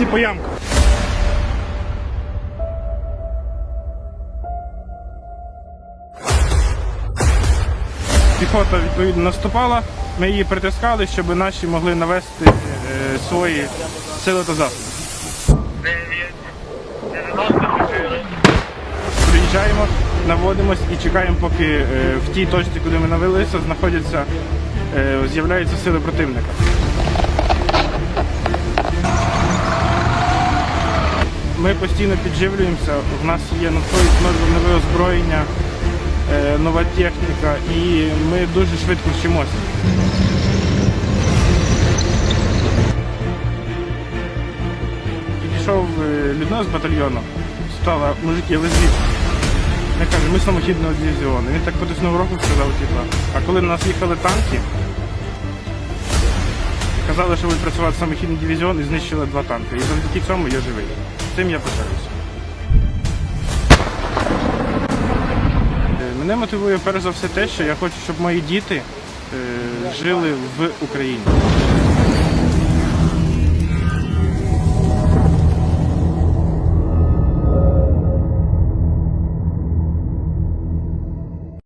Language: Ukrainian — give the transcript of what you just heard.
всі по ямках. Піхота відповідно наступала, ми її притискали, щоб наші могли навести е, свої сили та засоби. Приїжджаємо, наводимось і чекаємо, поки е, в тій точці, куди ми навелися, знаходяться, е, з'являються сили противника. Ми постійно підживлюємося, в нас є надходить нове- нове озброєння, е, нова техніка і ми дуже швидко вчимося. Підійшов е, людина з батальйону, стала, мужики, ви звідки? Я кажу, ми самохідного дивізіону. Він так потиснув руку сказав, типа, а коли на нас їхали танки, казали, що будуть працювати самохідний дивізіон і знищили два танки. І завдяки цьому я живий. Цим я пишаюся. Е, Мене мотивує перш за все те, що я хочу, щоб мої діти е, жили в Україні.